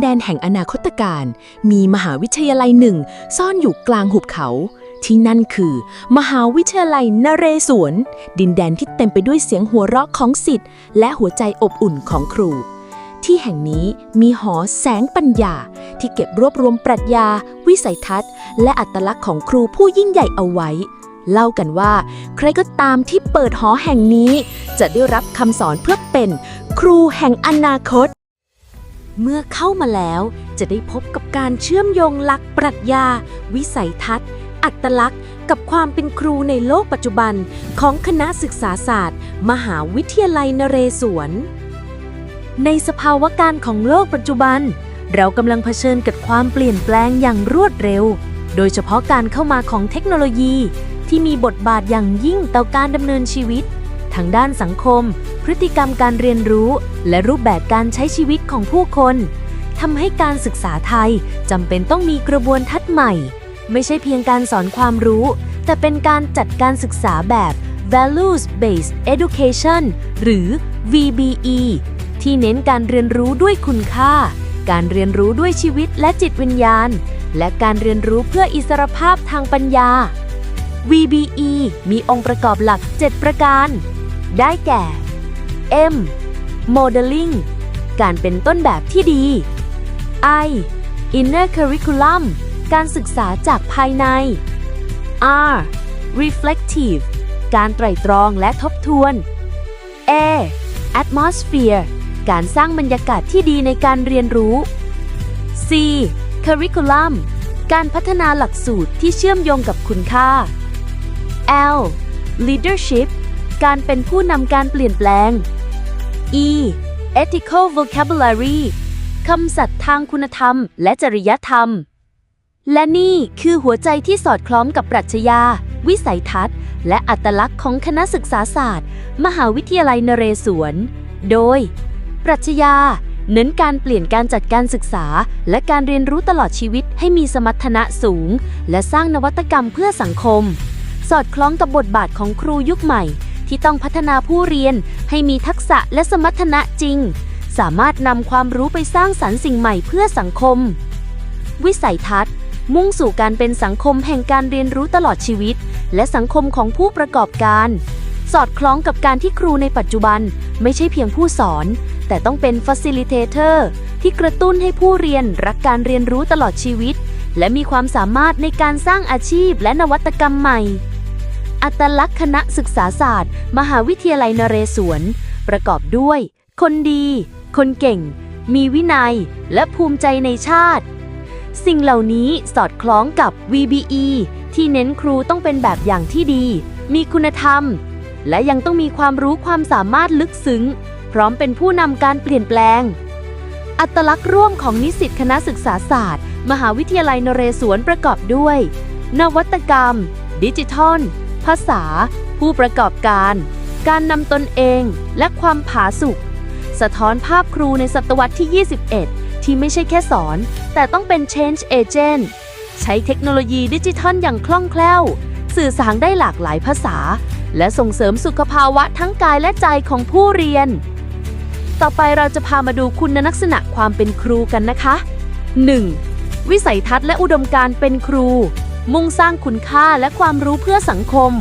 แดนแห่งอนาคตการ มีมหาวิทยาลัยหนึ่ง ซ่อนอยู่กลางหุบเขา ที่นั่นคือ มหาวิทยาลัยนเรศวร ดินแดนที่เต็มไปด้วยเสียงหัวเราะของสิทธิ์และหัวใจอบอุ่นของครู ที่แห่งนี้มีหอแสงปัญญา ที่เก็บรวบรวมปรัชญา วิสัยทัศน์ และอัตลักษณ์ของครูผู้ยิ่งใหญ่เอาไว้เล่ากันว่า ใครก็ตามที่เปิดหอแห่งนี้ จะได้รับคำสอนเพื่อเป็นครูแห่งอนาคต เมื่อเข้ามาแล้วจะได้พบกับการเชื่อมโยงหลักปรัชญา วิสัยทัศน์ อัตลักษณ์ กับความเป็นครูในโลกปัจจุบันของคณะศึกษาศาสตร์ มหาวิทยาลัยนเรศวร ในสภาวะการของโลกปัจจุบัน เรากำลังเผชิญกับความเปลี่ยนแปลงอย่างรวดเร็ว โดยเฉพาะการเข้ามาของเทคโนโลยี ที่มีบทบาทอย่างยิ่งต่อการดำเนินชีวิตทั้งด้านสังคม พฤติกรรมการเรียนรู้ และรูปแบบการใช้ชีวิตของผู้คนทำให้การศึกษาไทยจำเป็นต้องมีกระบวนทัศน์ใหม่ ไม่ใช่เพียงการสอนความรู้ แต่เป็นการจัดการศึกษาแบบ values based education หรือ VBE ที่เน้นการเรียนรู้ด้วยคุณค่า การเรียนรู้ด้วยชีวิตและจิตวิญญาณ และการเรียนรู้เพื่ออิสรภาพทางปัญญา VBE มีองค์ประกอบหลัก 7 ประการ ได้แก่ M Modeling การเป็นต้นแบบที่ดี I Inner Curriculum การศึกษาจากภายใน R Reflective การไตร่ตรองและทบทวน A Atmosphere การสร้างบรรยากาศที่ดีในการเรียนรู้ C Curriculum การพัฒนาหลักสูตรที่เชื่อมโยงกับคุณค่า L leadership การเป็นผู้นำการเปลี่ยนแปลง E ethical vocabulary คำศัพท์ทางคุณธรรมและจริยธรรม และนี่คือหัวใจที่สอดคล้องกับปรัชญา วิสัยทัศน์ และอัตลักษณ์ของคณะศึกษาศาสตร์ มหาวิทยาลัยนเรศวร โดย ปรัชญา เน้นการเปลี่ยนการจัดการศึกษา และการเรียนรู้ตลอดชีวิตให้มีสมรรถนะสูง และสร้างนวัตกรรมเพื่อสังคม สอดคล้องกับบทบาทของครูยุคใหม่ ที่ต้องพัฒนาผู้เรียนให้มีทักษะและสมรรถนะจริง สามารถนำความรู้ไปสร้างสรรค์สิ่งใหม่เพื่อสังคม วิสัยทัศน์ มุ่งสู่การเป็นสังคมแห่งการเรียนรู้ตลอดชีวิต และสังคมของผู้ประกอบการ สอดคล้องกับการที่ครูในปัจจุบันไม่ใช่เพียงผู้สอน แต่ต้องเป็น facilitator ที่กระตุ้นให้ผู้เรียนรักการเรียนรู้ตลอดชีวิต และมีความสามารถในการสร้างอาชีพและนวัตกรรมใหม่ อัตลักษณ์คณะศึกษาศาสตร์ มหาวิทยาลัยนเรศวร ประกอบด้วย คนดี คนเก่ง มีวินัย และภูมิใจในชาติ สิ่งเหล่านี้สอดคล้องกับ VBE ที่เน้นครูต้องเป็นแบบอย่างที่ดี มีคุณธรรม และยังต้องมีความรู้ความสามารถลึกซึ้ง พร้อมเป็นผู้นำการเปลี่ยนแปลง อัตลักษณ์ร่วมของนิสิตคณะศึกษาศาสตร์ มหาวิทยาลัยนเรศวรประกอบด้วย นวัตกรรม ดิจิทัล ภาษา ผู้ประกอบการ การนำตนเองและความผาสุกสะท้อนภาพครูในศตวรรษที่ 21 ที่ไม่ใช่แค่สอน แต่ต้องเป็น change agent ใช้เทคโนโลยีดิจิทัลอย่างคล่องแคล่ว สื่อสารได้หลากหลายภาษา และส่งเสริมสุขภาวะทั้งกายและใจของผู้เรียน ต่อไปเราจะพามาดูคุณลักษณะความเป็นครูกันนะคะ 1. วิสัยทัศน์และอุดมการณ์เป็นครู มุ่งสร้างคุณค่าและความรู้เพื่อสังคม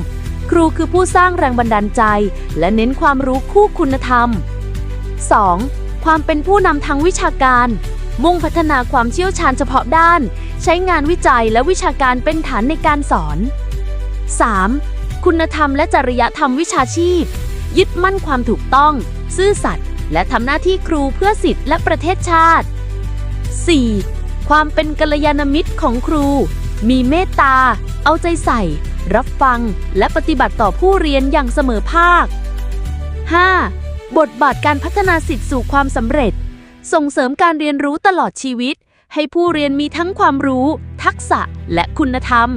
ครูคือผู้สร้างแรงบันดาลใจ และเน้นความรู้คู่คุณธรรม 2. ความเป็นผู้นำทางวิชาการ มุ่งพัฒนาความเชี่ยวชาญเฉพาะด้าน ใช้งานวิจัยและวิชาการเป็นฐานในการสอน 3. คุณธรรมและจริยธรรมวิชาชีพ ยึดมั่นความถูกต้อง ซื่อสัตย์และทำหน้าที่ครูเพื่อสิทธิและประเทศชาติ 4. ความเป็นกัลยาณมิตรของครู มีเมตตา เอาใจใส่ รับฟัง และปฏิบัติต่อผู้เรียนอย่างเสมอภาค 5. บทบาทการพัฒนาสิทธิสู่ความสำเร็จ ส่งเสริมการเรียนรู้ตลอดชีวิต ให้ผู้เรียนมีทั้งความรู้ ทักษะ และคุณธรรม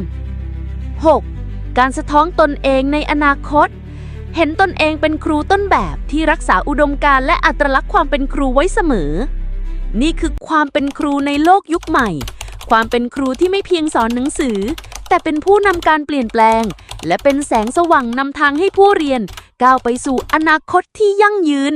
6. การสะท้อนตนเองในอนาคต เห็นตนเองเป็นครูต้นแบบที่รักษาอุดมการณ์และอัตลักษณ์ความเป็นครูไว้เสมอ นี่คือความเป็นครูในโลกยุคใหม่ ความเป็นครูที่ไม่เพียงสอนหนังสือ แต่เป็นผู้นำการเปลี่ยนแปลง และเป็นแสงสว่างนำทางให้ผู้เรียน ก้าวไปสู่อนาคตที่ยั่งยืน